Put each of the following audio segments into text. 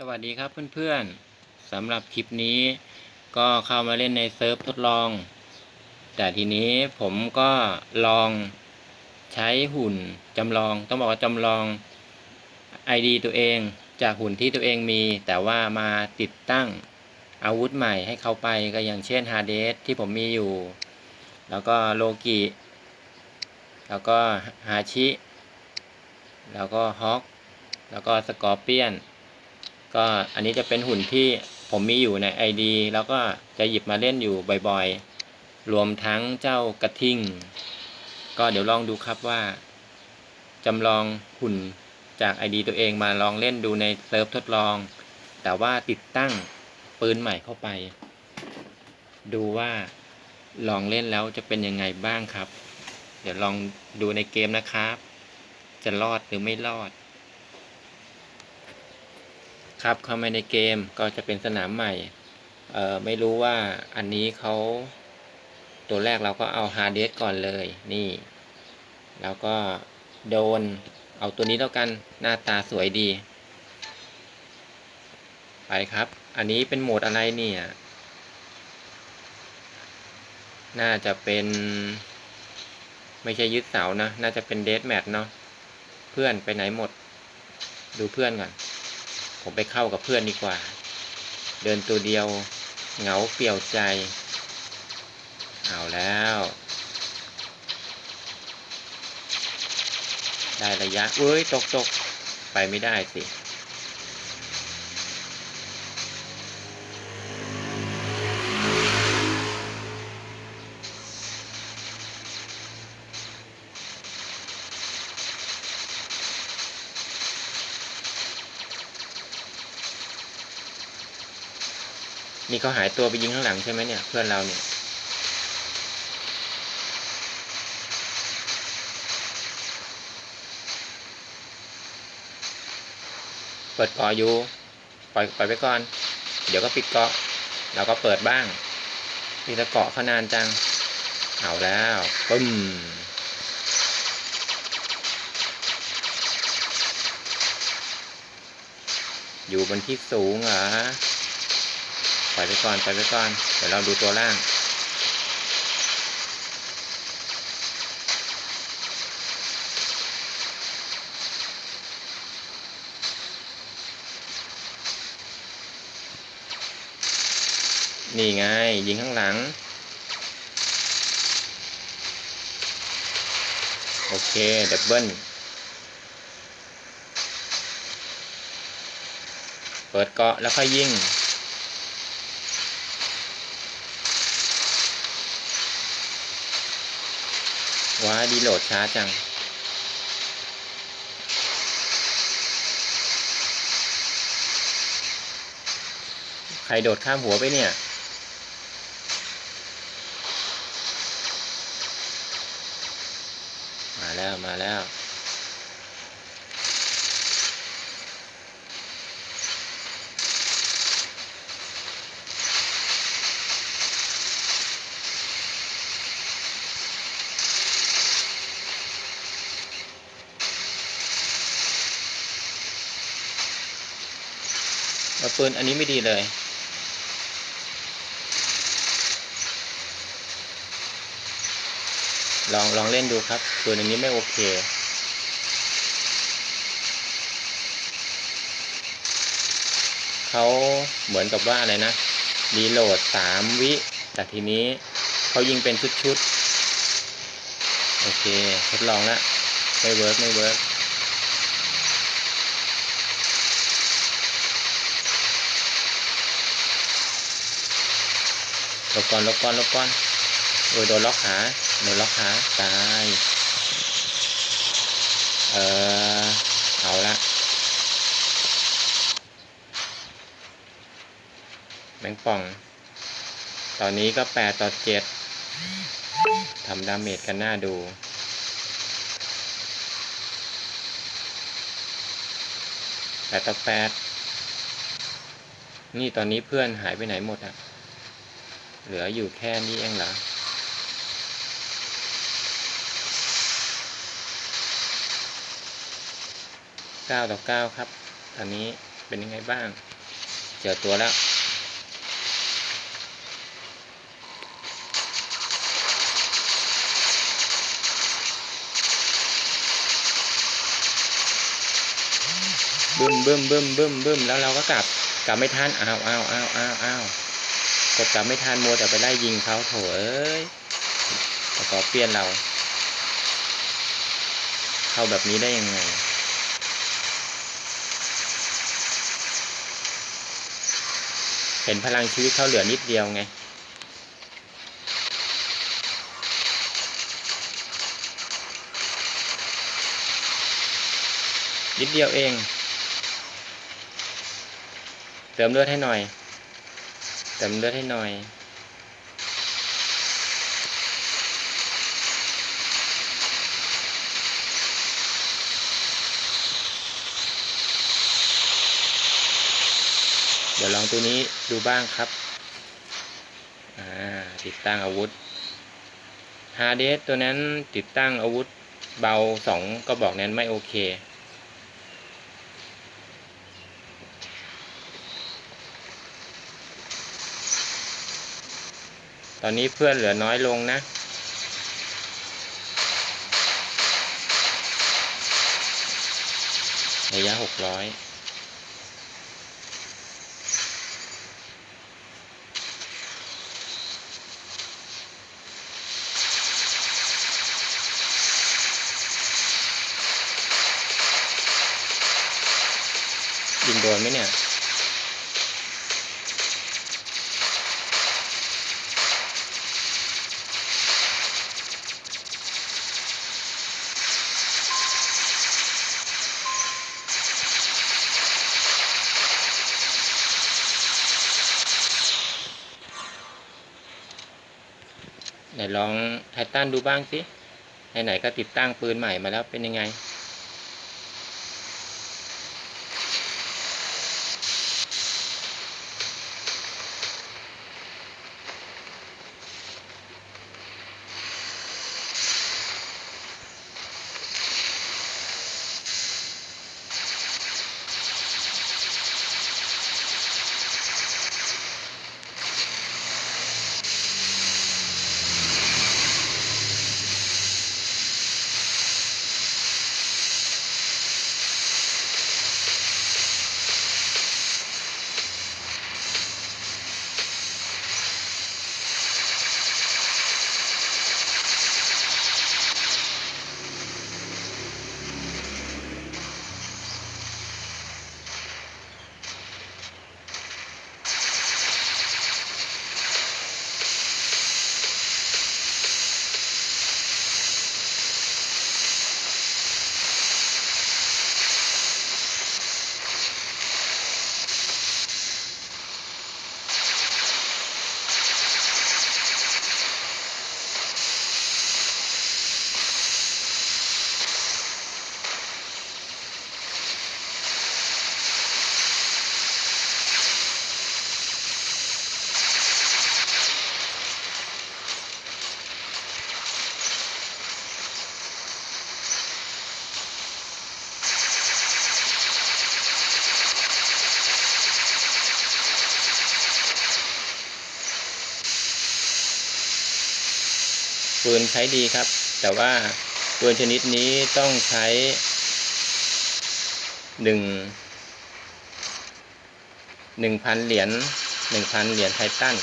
สวัสดีครับเพื่อนๆสำหรับคลิปนี้ ก็เข้ามาเล่นในเซิร์ฟทดลอง แต่ทีนี้ผมก็ลองใช้หุ่นจำลอง ต้องบอกว่าจำลอง ID ตัวเองจากหุ่นที่ตัวเองมี แต่ว่ามาติดตั้งอาวุธใหม่ให้เขาไปก็อย่างเช่นฮาเดสที่ผมมีอยู่ แล้วก็โลกิแล้วก็ฮาชิ แล้วก็ฮอก แล้วก็สกอร์เปียน ก็อันนี้จะเป็นหุ่นที่ผมมีอยู่ใน ID แล้วก็จะหยิบมาเล่นอยู่บ่อยๆ รวมทั้งเจ้ากระทิงก็เดี๋ยวลองดูครับว่าจำลองหุ่นจาก ID ตัวเองมาลองเล่นดูในเซิร์ฟทดลอง แต่ว่าติดตั้งปืนใหม่เข้าไป ดูว่าลองเล่นแล้วจะเป็นยังไงบ้างครับ เดี๋ยวลองดูในเกมนะครับ จะรอดหรือไม่รอด ครับเข้ามาในเกมก็จะเป็นสนามใหม่เอ่อไม่รู้ว่าอันนี้เขาตัวแรกเราก็เอาฮาร์ดเดสก่อนเลยนี่ แล้วก็โดนเอาตัวนี้แล้วกันหน้าตาสวยดี ไปครับ อันนี้เป็นโหมดอะไรเนี่ย น่าจะเป็น ไม่ใช่ยึดเสานะ น่าจะเป็นเดสแมทเนาะเพื่อนไปไหนหมด ดูเพื่อนก่อน ผมไปเข้ากับเพื่อนดีกว่า เดินตัวเดียว เหงาเปลี่ยวใจ เอาแล้ว ได้ระยะเอ้ยตกตกไปไม่ได้สิ นี่เขาหายตัวไปยิงข้างหลังใช่ไหมเนี่ย เพื่อนเราเนี่ย เปิดเกาะอยู่ปล่อยปล่อยไปก่อน เดี๋ยวก็ปิดเกาะเราก็เปิดบ้างมีตะเกาะขนานจัง เอาแล้วปึ้มอยู่บนที่สูงเหรอ ปล่อยไปก่อนปล่อยไปก่อนเดี๋ยวเราดูตัวล่าง นี่ไง ยิงข้างหลัง โอเคดับเบิลเปิดเกาะแล้วค่อยยิง ว้าดีโหลดช้าจัง ใครโดดข้ามหัวไปเนี่ย มาแล้วมาแล้ว เอาปืนอันนี้ไม่ดีเลยลองลองเล่นดูครับปืนอันนี้ไม่โอเคเขาเหมือนกับว่าอะไรนะรีโหลดสามวิ แต่ทีนี้เขายิงเป็นชุดๆ โอเค ทดลองแล้วไม่เวิร์กไม่เวิร์ก ลบก่อนลบก่อนลบก่อนโอ้ยโดนล็อกขาโดนล็อกขาตายเออเอาละแมงป่อง ตอนนี้ก็แปดต่อเจ็ดทำดาเมจกันหน้าดูแปดต่อแปดนี่ตอนนี้เพื่อนหายไปไหนหมดอะ เหลืออยู่แค่นี้เองเหรอเก้าต่อเก้าครับ ตอนนี้เป็นยังไงบ้าง เจอตัวแล้วบึ้มบึ้มบึ้มบึ้มบึ้มแล้วเราก็กลับ กลับไม่ทันอ้าวอ้าวอ้าวอ้าวอ้าว กดกลับไม่ทันมัวแต่ไปไล่ยิงเขาโถเอ้ยตะกอเปลี่ยนเรา เข้าแบบนี้ได้ยังไง เห็นพลังชีวิตเขาเหลือนิดเดียวไงนิดเดียวเอง เติมเลือดให้หน่อย ติมเลือดให้หน่อย เดี๋ยวลองตัวนี้ดูบ้างครับ อ่า ติดตั้งอาวุธฮาเดสตัวนั้นติดตั้งอาวุธเบาสองก็บอกนั้นไม่โอเค ตอนนี้เพื่อนเหลือน้อยลงนะ ระยะหกร้อยยิงโดนไหมเนี่ย ลองไททันดูบ้างสิไหนๆก็ติดตั้งปืนใหม่มาแล้วเป็นยังไง ปืนใช้ดีครับ แต่ว่าปืนชนิดนี้ต้องใช้หนึ่งหนึ่งพันเหรียญหนึ่งพันเหรียญไททัน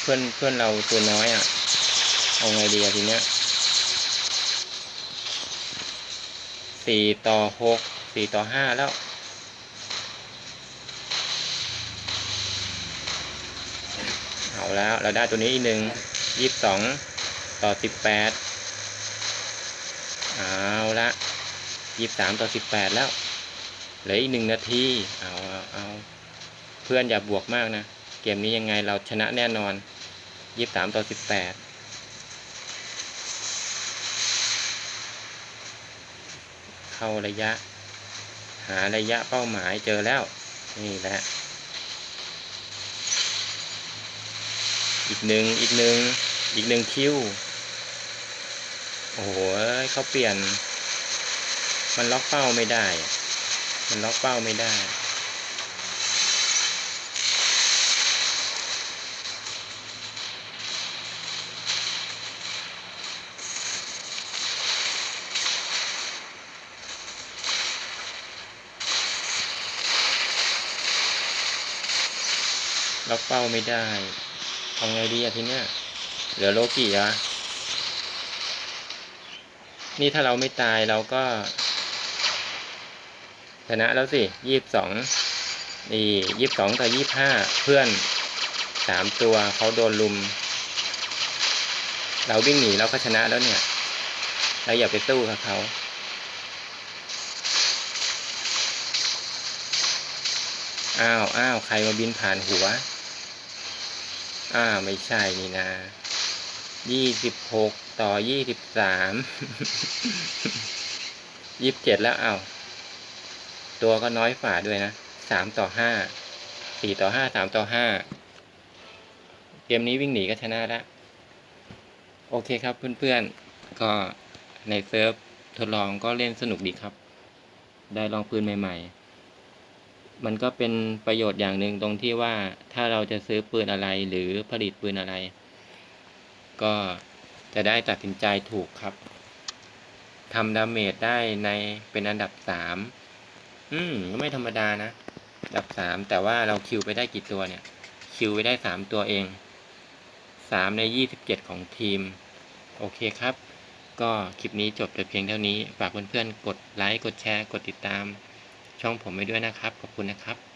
เพื่อนเพื่อนเราตัวน้อยอะ เอาไงดีอะทีเนี้ย สี่ต่อหกสี่ต่อห้าแล้วเอาแล้วเราได้ตัวนี้อีกหนึ่งยี่สิบสองต่อสิบแปดเอาละยี่สิบสามต่อสิบแปดแล้วเหลืออีกหนึ่งนาทีเอาเอาเอาเพื่อนอย่าบวกมากนะ เกมนี้ยังไงเราชนะแน่นอนยี่สิบสามต่อสิบแปด เข้าระยะ หาระยะเป้าหมายเจอแล้ว นี่แหละ อีกหนึ่งอีกหนึ่งอีกหนึ่งคิวโอ้โหเขาเปลี่ยน มันล็อกเป้าไม่ได้ มันล็อกเป้าไม่ได้ ล็อกเป้าไม่ได้ทำไงดีอะทีเนี้ยเหลือโลกิอะนี่ถ้าเราไม่ตายเราก็ชนะแล้วสิยี่สิบสองนี่ยี่สิบสองต่อยี่สิบห้าเพื่อนสามตัวเขาโดนลุม เราวิ่งหนีเราก็ชนะแล้วเนี่ย เราอย่าไปสู้กับเขาอ้าวอ้าวใครมาบินผ่านหัว อ้าไม่ใช่นี่นะยี่สิบหกต่อยี่สิบสามยี่สิบเจ็ดแล้วเอ้าตัวก็น้อยฝ่าด้วยนะสามต่อห้าสี่ต่อห้าสามต่อห้าเกมนี้วิ่งหนีก็ชนะล้วโอเคครับเพื่อนๆ ก็ในเซิร์ฟทดลองก็เล่นสนุกดีครับ ได้ลองปืนใหม่ ๆ มันก็เป็นประโยชน์อย่างหนึ่งตรงที่ว่าถ้าเราจะซื้อปืนอะไรหรือผลิตปืนอะไร ก็จะได้ตัดสินใจถูกครับทำดาเมจได้ในเป็นอันดับสามอืมก็ไม่ธรรมดานะอันดับสามแต่ว่าเราคิวไปได้กี่ตัวเนี่ย คิวไปได้สามตัวเองสามในยี่สิบเจ็ดของทีม โอเคครับ ก็คลิปนี้จบแต่เพียงเท่านี้ ฝากเพื่อนๆกดไลค์ กดแชร์ กดติดตาม ช่องผมไปด้วยนะครับ ขอบคุณนะครับ